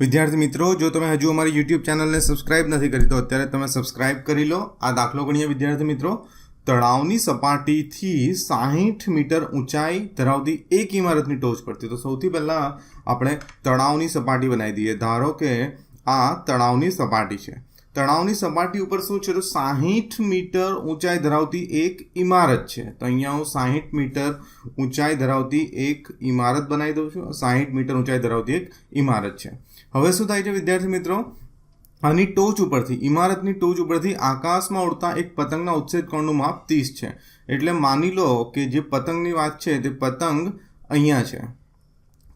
વિદ્યાર્થી મિત્રો, જો તમે હજુ અમારી યુટ્યુબ ચેનલને સબસ્ક્રાઇબ નથી કરી, તો અત્યારે તમે સબસ્ક્રાઇબ કરી લો. આ દાખલો ગણીએ વિદ્યાર્થી મિત્રો. તળાવની સપાટીથી સાહીઠ મીટર ઊંચાઈ ધરાવતી એક ઇમારતની ટોચ પરથી. તો સૌથી પહેલાં આપણે તળાવની સપાટી બનાવી દઈએ. ધારો કે આ તળાવની સપાટી છે. તળાવની સપાટી ઉપર શું છે? તો સાહીઠ મીટર ઊંચાઈ ધરાવતી એક ઇમારત છે. તો અહીંયા હું સાહીઠ મીટર ઊંચાઈ ધરાવતી એક ઇમારત બનાવી દઉં છું. સાહીઠ મીટર ઊંચાઈ ધરાવતી એક ઇમારત છે. હવે શું થાય છે વિદ્યાર્થી મિત્રો? આની ટોચ ઉપરથી ઇમારતની ટોચ ઉપરથી આકાશમાં ઉડતા એક પતંગના ઉચ્છેદ કોણનું માપ ત્રીસ છે. એટલે માની લો કે જે પતંગની વાત છે તે પતંગ અહીંયા છે.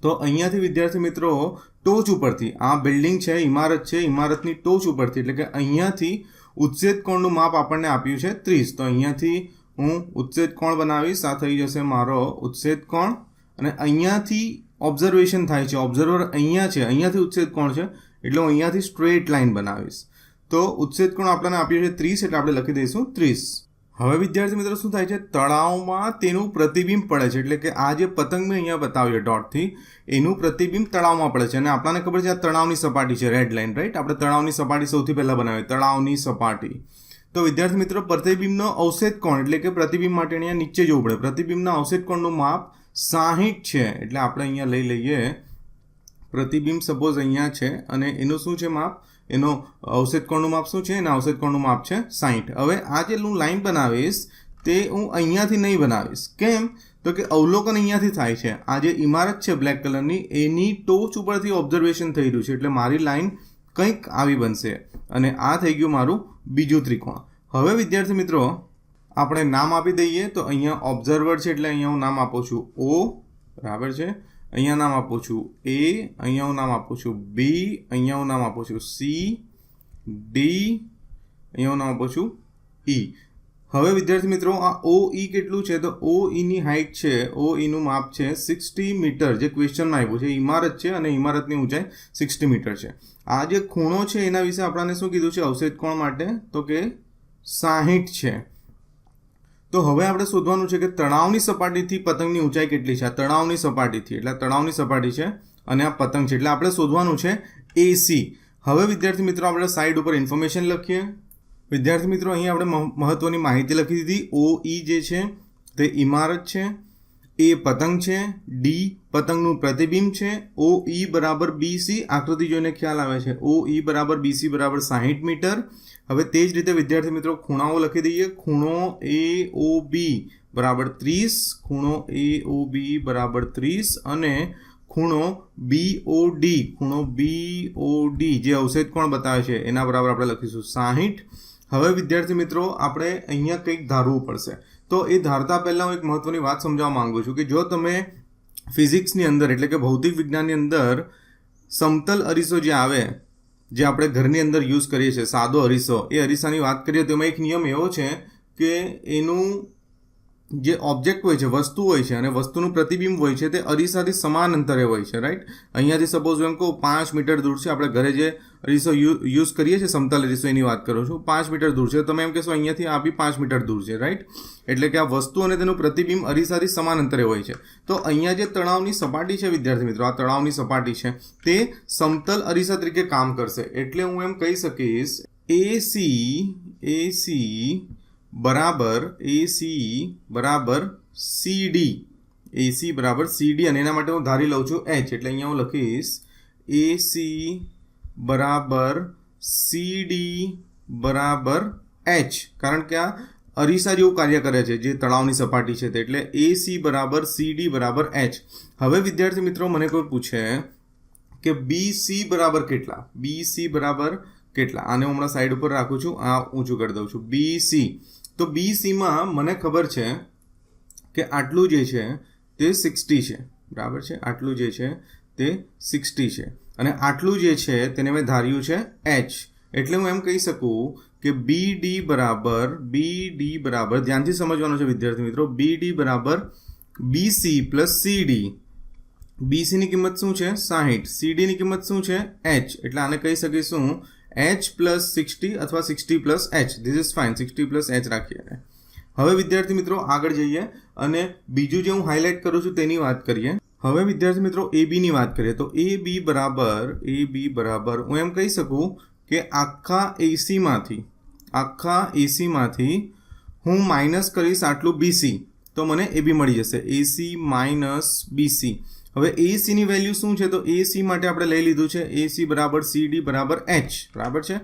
તો અહીંયાથી વિદ્યાર્થી મિત્રો, ટોચ ઉપરથી, આ બિલ્ડિંગ છે ઇમારત છે ઇમારતની ટોચ ઉપરથી, એટલે કે અહીંયાથી ઉચ્છેદ કોણનું માપ આપણને આપ્યું છે ત્રીસ. તો અહીંયાથી હું ઉચ્છેદ કોણ બનાવીશ, આ થઈ જશે મારો ઉચ્છેદ કોણ અને અહીંયાથી ઓબ્ઝર્વેશન થાય છે. ઓબ્ઝર્વર અહીંયા છે. અહીંયાથી ઉચ્છેદ કોણ છે? એટલે હું અહીંયાથી સ્ટ્રેટ લાઇન બનાવીશ. તો ઉચ્છેદ કોણ આપણને આપ્યું છે? ત્રીસ, એટલે આપણે લખી દઈશું ત્રીસ. હવે વિદ્યાર્થી મિત્રો, શું થાય છે? તળાવમાં તેનું પ્રતિબિંબ પડે છે. એટલે કે આ જે પતંગ મેં અહીંયા બતાવ્યું ડોટથી એનું પ્રતિબિંબ તળાવમાં પડે છે. અને આપણને ખબર છે આ તળાવની સપાટી છે રેડ લાઇન રાઈટ આપણે તળાવની સપાટી સૌથી પહેલાં બનાવીએ. તળાવની સપાટી. તો વિદ્યાર્થી મિત્રો, પ્રતિબિંબનો અવશેષ કોણ? એટલે કે પ્રતિબિંબ માટે અહીંયા નીચે જવું પડે. પ્રતિબિંબના અવશેષ કોણનું માપ? સાહીઠ છે. એટલે આપણે અહીંયા લઈ લઈએ. પ્રતિબિંબ સપોઝ અહીંયા છે અને એનું શું છે માપ? એનો અવશેષ કોણનું માપ શું છે? એના અવશેષ કોણનું માપ છે સાહીઠ. હવે આ જે હું લાઈન બનાવીશ, તે હું અહીંયાથી નહીં બનાવીશ. કેમ? તો કે અવલોકન અહીંયાથી થાય છે. આ જે ઇમારત છે બ્લેક કલરની એની ટોચ ઉપરથી ઓબ્ઝર્વેશન થઈ રહ્યું છે. એટલે મારી લાઈન કંઈક આવી બનશે. અને આ થઈ ગયું મારું બીજું ત્રિકોણ. હવે વિદ્યાર્થી મિત્રો આપણે નામ આપી દઈએ તો અહીંયા ઓબ્ઝર્વર છે એટલે અહીંયા હું નામ આપું છું ઓ, બરાબર છે? અહીંયા નામ આપું છું એ, અહીંયા હું નામ આપું છું બી, અહીંયા હું નામ આપું છું સી, ડી, અહીંયા હું નામ આપું છું ઈ. હવે વિદ્યાર્થી મિત્રો, આ ઓ, ઈ કેટલું છે? તો ઓ, ઈની હાઇટ છે, ઓ, ઈનું માપ છે સિક્સટી મીટર જે ક્વેશ્ચનમાં આવ્યું છે. ઇમારત છે અને ઇમારતની ઊંચાઈ સિક્સટી મીટર છે. આ જે ખૂણો છે એના વિશે આપણને શું કીધું છે? અવશેષ કોણ માટે? તો કે સાહીઠ છે. તો હવે આપણે શોધવાનું છે કે તણાવની સપાટીથી પતંગની ઊંચાઈ કેટલી છે? આ તણાવની સપાટીથી, એટલે તણાવની સપાટી છે અને આ પતંગ છે. એટલે આપણે શોધવાનું છે એસી હવે વિદ્યાર્થી મિત્રો, આપણે સાઈડ ઉપર ઇન્ફોર્મેશન લખીએ. વિદ્યાર્થી મિત્રો, અહીં આપણે મહત્વની માહિતી લખી દીધી. ઓ ઈ જે છે તે ઇમારત છે. એ પતંગ છે. ડી પતંગનું પ્રતિબિંબ છે. ઓ ઈ બરાબર બીસી આકૃતિ જોઈને ખ્યાલ આવે છે. ઓ ઈ બરાબર બીસી બરાબર સાહીઠ મીટર. હવે તે જ રીતે, વિદ્યાર્થી મિત્રો, ખૂણાઓ લખી દઈએ. ખૂણો એ ઓ બી બરાબર ત્રીસ, ખૂણો એ ઓ બી બરાબર ત્રીસ અને ખૂણો બી ઓ ડી ખૂણો બી ઓ ડી જે અવશેષ કોણ બતાવે છે, એના બરાબર આપણે લખીશું સાહીઠ. હવે વિદ્યાર્થી મિત્રો, આપણે અહીંયા કંઈક ધારવું પડશે. તો એ ધારતા પહેલાં હું એક મહત્વની વાત સમજાવવા માંગુ છું કે જો તમે ફિઝિક્સની અંદર, એટલે કે ભૌતિક વિજ્ઞાનની અંદર સમતલ અરીસો જે આવે જે આપણે ઘરની અંદર યુઝ કરીએ છીએ, સાદો અરીસો. એ અરીસાની વાત કરીએ તો એમાં એક નિયમ એવો છે કે એનું જે ઓબ્જેક્ટ હોય છે, વસ્તુ હોય છે અને વસ્તુનું પ્રતિબિંબ હોય છે, તે અરીસાથી સમાન અંતરે હોય છે રાઈટ અહીંયાથી સપોઝ એમ કહું, પાંચ મીટર દૂર છે, આપણે ઘરે જે અરીસો યુઝ કરીએ છીએ, સમતલ અરીસો એની વાત કરું છું, પાંચ મીટર દૂર છે તમે એમ કહેશો અહીંયાથી આ બી પાંચ મીટર દૂર છે રાઈટ એટલે કે આ વસ્તુ અને તેનું પ્રતિબિંબ અરીસાથી સમાન અંતરે હોય છે. તો અહીંયા જે તળાવની સપાટી છે, વિદ્યાર્થી મિત્રો, આ તળાવની સપાટી છે, તે સમતલ અરીસા તરીકે કામ કરશે. એટલે હું એમ કહી શકીશ એસી એસી બરાબર એસી બરાબર સીડી એસી બરાબર સીડી અને એના માટે હું ધારી લઉં છું એચ એટલે અહીંયા હું લખીશ એસી બરાબર સીડી બરાબર એચ કારણ કે આ અરીસા જેવું કાર્ય કરે છે, જે તળાવની સપાટી છે તે. એટલે એસી બરાબર સીડી બરાબર એચ હવે વિદ્યાર્થી મિત્રો મને કોઈ પૂછે કે બીસી બરાબર કેટલા? બીસી બરાબર કેટલા? આને હું હમણાં સાઈડ ઉપર રાખું છું. આ ઊંચું કરી દઉં છું. બી સી તો બી સીમાં મને ખબર છે કે આટલું જે છે તે સિક્સટી છે. બરાબર છે? આટલું જે છે તે સિક્સટી છે. અને આટલું જે છે તેને મેં ધાર્યું છે એચ એટલે હું એમ કહી શકું કે બી ડી બરાબર બી ડી બરાબર, ધ્યાનથી સમજવાનું છે વિદ્યાર્થી મિત્રો બી ડી બરાબર B C plus C D બીસીની કિંમત શું છે? સાહીઠ. સીડીની કિંમત શું છે? એચ એટલે આને કહી શકીશું એચ પ્લસ સિક્સટી અથવા sixty plus H this is fine sixty plus H રાખીએ હવે વિદ્યાર્થી મિત્રો આગળ જઈએ અને બીજું જે હું હાઇલાઇટ કરું છું તેની વાત કરીએ. હવે વિદ્યાર્થી મિત્રો એ બીની વાત કરીએ. તો એ બી બરાબર એ બી બરાબર. હું એમ કહી શકું કે આખા એસીમાંથી આખા એસીમાંથી હું માઇનસ કરીશ આટલું બીસી તો મને એ બી મળી જશે. એસી માઇનસ બીસી હવે એસીની વેલ્યુ શું છે? તો એસી માટે આપણે લઈ લીધું છે એસી બરાબર સીડી બરાબર એચ બરાબર છે?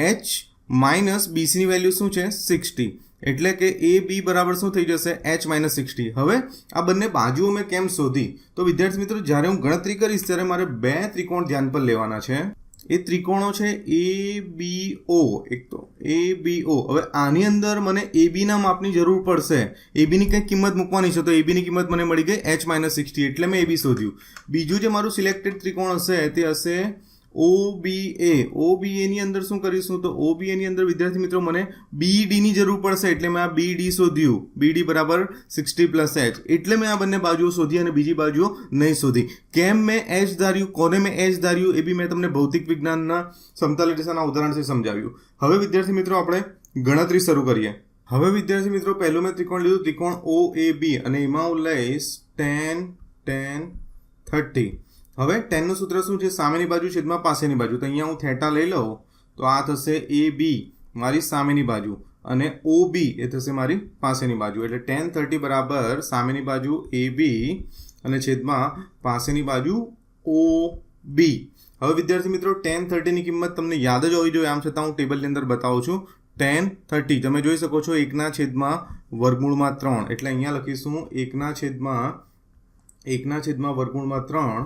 એચ માઇનસ બીસીની વેલ્યુ શું છે? સિક્સટી એટલે કે એ બી બરાબર શું થઈ જશે? એચ માઇનસ સિક્સટી હવે આ બંને બાજુઓ મેં કેમ શોધી? તો વિદ્યાર્થી મિત્રો, જ્યારે હું ગણતરી કરીશ, ત્યારે મારે બે ત્રિકોણ ધ્યાન પર લેવાના છે. એ ત્રિકોણો છે એ બી ઓ એક તો એ બી ઓ હવે આની અંદર મને એ બીના માપની જરૂર પડશે. એ બીની કંઈક કિંમત મૂકવાની છે તો એ બીની કિંમત મને મળી ગઈ એચ માઇનસ સિક્સટી એટલે મેં એ બી શોધ્યું. બીજું જે મારું સિલેક્ટેડ ત્રિકોણ હશે, તે હશે ઓ ઓબીએની અંદર શું કરીશું તો ઓબીએની અંદર, વિદ્યાર્થી મિત્રો, મને બીડીની જરૂર પડશે. એટલે મેં આ બીડી શોધ્યું. બીડી બરાબર સિક્સટી પ્લસ એચ એટલે મેં આ બંને બાજુઓ શોધી અને બીજી બાજુઓ નહીં શોધી. કેમ મેં એચ ધાર્યું? કોને મેં એચ ધાર્યું? એ બી મેં તમને ભૌતિક વિજ્ઞાનના સમતલ રેખાના ઉદાહરણથી સમજાવ્યું. હવે વિદ્યાર્થી મિત્રો, આપણે ગણતરી શરૂ કરીએ. હવે વિદ્યાર્થી મિત્રો, પહેલું મેં ત્રિકોણ લીધું. ત્રિકોણ ઓ એ બી અને એમાં હું લઈશ ટેન ટેન થર્ટી હવે ટેનનું સૂત્ર શું છે? સામેની બાજુ છેદમાં પાસેની બાજુ. તો અહીંયા હું થેટા લઈ લઉં, તો આ થશે એ બી, મારી સામેની બાજુ. અને ઓ બી, એ થશે મારી પાસેની બાજુ. એટલે ટેન થર્ટી બરાબર સામેની બાજુ એ બી અને છેદમાં પાસેની બાજુ ઓ બી. હવે વિદ્યાર્થી મિત્રો ટેન થર્ટીની કિંમત તમને યાદ જ હોવી જોઈએ. આમ છતાં હું ટેબલની અંદર બતાવું છું. ટેન થર્ટી તમે જોઈ શકો છો એકના છેદમાં વર્ગમૂળમાં ત્રણ. એટલે અહીંયા લખીશું એકના છેદમાં એકના છેદમાં વર્ગમૂળમાં ત્રણ.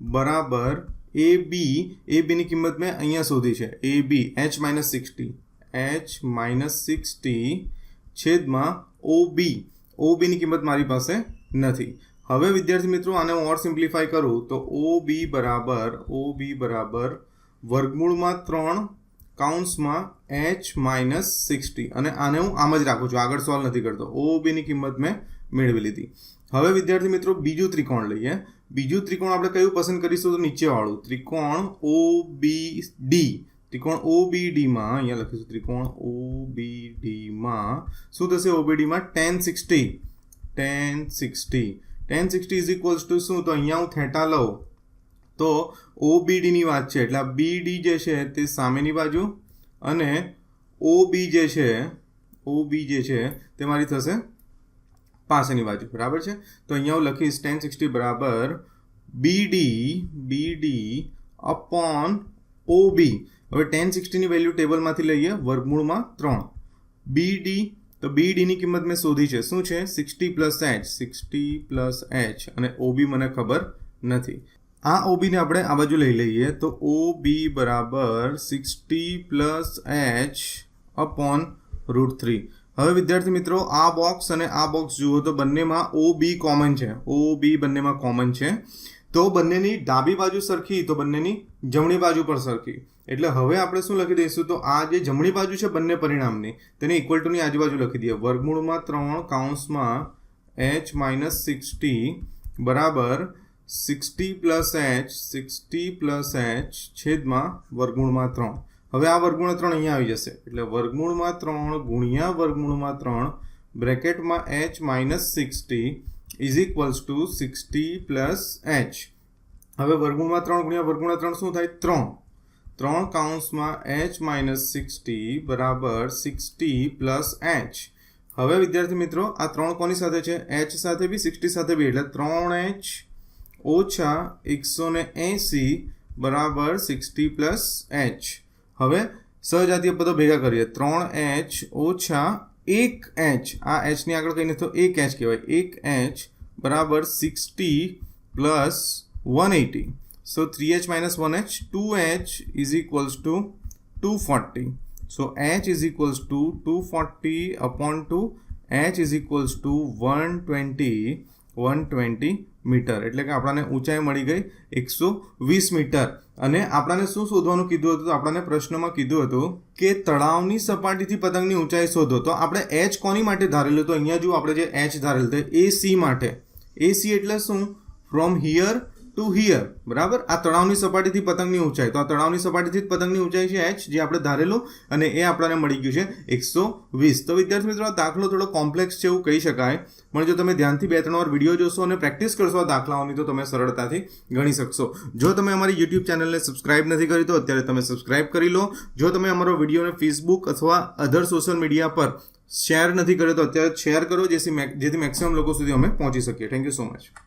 બરાબર એ બી, એ બીની કિંમત મેં અહીંયા શોધી છે. A B, H minus sixty, H minus sixty છેદમાં ઓ બી. ઓ બીની કિંમત મારી પાસે નથી. હવે વિદ્યાર્થી મિત્રો, આને હું ઓર સિમ્પ્લિફાય કરું તો ઓ બી બરાબર, ઓ બી બરાબર વર્ગમૂળમાં ત્રણ કાઉન્સમાં એચ માઇનસ સિક્સટી. અને આને હું આમ જ રાખું છું, આગળ સોલ્વ નથી કરતો. ઓ બીની કિંમત મેં મેળવી લીધી. હવે વિદ્યાર્થી મિત્રો, બીજું ત્રિકોણ લઈએ. બીજું ત્રિકોણ આપણે કયું પસંદ કરીશું તો નીચેવાળું. ત્રિકોણ ઓ બી ડી ત્રિકોણ ઓ બી ડીમાં અહીંયા લખીશું, ત્રિકોણ ઓ બી ડીમાં શું થશે O B ડીમાં ten sixty ten sixty ten sixty is equals to શું? તો અહીંયા હું થેટા લઉં. તો ઓ બી ડીની વાત છે, એટલે બી ડી જે છે તે સામેની બાજુ અને ઓ બી જે છે ઓ બી જે છે તે મારી થશે પાસેની બાજુ બરાબર છે? તો અહીંયા હું લખીશ ટેન સિક્સટી બરાબર B D B D upon OB હવે ટેન સિક્સટીની વેલ્યુ ટેબલમાંથી લઈએ, વર્ગમૂળમાં ત્રણ. બી ડી તો બી ડીની કિંમત મેં શોધી છે. શું છે? Sixty plus H sixty plus H અને ઓબી મને ખબર નથી. આ ઓબીને આપણે આ બાજુ લઈ લઈએ, તો ઓ બી બરાબર sixty plus H upon root three હવે વિદ્યાર્થી મિત્રો, આ બોક્સ અને આ બોક્સ જુઓ તો બંનેમાં ઓ બી કોમન છે. ઓ બી બંનેમાં કોમન છે. તો બંનેની ડાબી બાજુ સરખી, તો બંનેની જમણી બાજુ પર સરખી. એટલે હવે આપણે શું લખી દઈશું? તો આ જે જમણી બાજુ છે બંને પરિણામની, તેને ઇક્વલ ટુની આજુબાજુ લખી દઈએ. વર્ગમૂળમાં ત્રણ કાઉન્સમાં એચ માઇનસ સિક્સટી બરાબર sixty plus H sixty plus H છેદમાં વર્ગમૂળમાં ત્રણ. હવે આ વર્ગમૂળ ત્રણ અહીંયા આવી જશે. એટલે વર્ગમૂળમાં ત્રણ ગુણ્યા વર્ગમૂળમાં ત્રણ બ્રેકેટમાં H minus sixty is equals to sixty plus H હવે વર્ગમૂળમાં ત્રણ ગુણ્યા વર્ગમૂળમાં ત્રણ શું થાય? ત્રણ. ત્રણ કાઉન્સમાં એચ માઇનસ સિક્સટી બરાબર સિક્સટી પ્લસ એચ હવે વિદ્યાર્થી મિત્રો, આ ત્રણ કોની સાથે છે? એચ સાથે બી સિક્સટી સાથે બી. એટલે ત્રણ એચ ઓછા એકસો ને એંસી બરાબર સિક્સટી પ્લસ એચ હવે સહજાતીય પદો ભેગા કરીએ. ત્રણ એચ, ઓછા એક એચ. આ એચની આગળ કહીને તો એક એચ કહેવાય. એક એચ બરાબર sixty plus one eighty so three H minus one H two H is equals to two forty so H is equals to two forty upon two H is equals to one twenty one twenty meter. એટલે કે આપણને ઊંચાઈ મળી ગઈ એકસો વીસ metre. અને આપણને શું શોધવાનું કીધું હતું? આપણને પ્રશ્નમાં કીધું હતું કે તળાવની સપાટીથી પતંગની ઊંચાઈ શોધો. તો આપણે એચ કોની માટે ધારેલું? તો અહીંયા જો આપણે જે એચ ધારેલું, તો એ સી માટે. એ સી એટલે શું? ફ્રોમ હિયર ટુ હિયર બરાબર? આ તળાવની સપાટીથી પતંગની ઊંચાઈ. તો આ તળાવની સપાટીથી જ પતંગની ઊંચાઈ છે એચ જે આપણે ધારેલું, અને એ આપણને મળી ગયું છે એકસો વીસ. તો વિદ્યાર્થી મિત્રો દાખલો થોડો કોમ્પ્લેક્સ છે એવું કહી શકાય. પણ જો તમે ધ્યાનથી બે ત્રણ વાર વીડિયો જોશો અને પ્રેક્ટિસ કરશો આ દાખલાઓની, તો તમે સરળતાથી ગણી શકશો. જો તમે અમારી યુટ્યુબ ચેનલને સબસ્ક્રાઇબ નથી કરી, તો અત્યારે તમે સબસ્ક્રાઇબ કરી લો. જો તમે અમારો વિડીયોને ફેસબુક અથવા અધર સોશિયલ મીડિયા પર શેર નથી કર્યો, તો અત્યારે શેર કરો, જેથી જેથી મેક્સિમમ લોકો સુધી અમે પહોંચી શકીએ. Thank you so much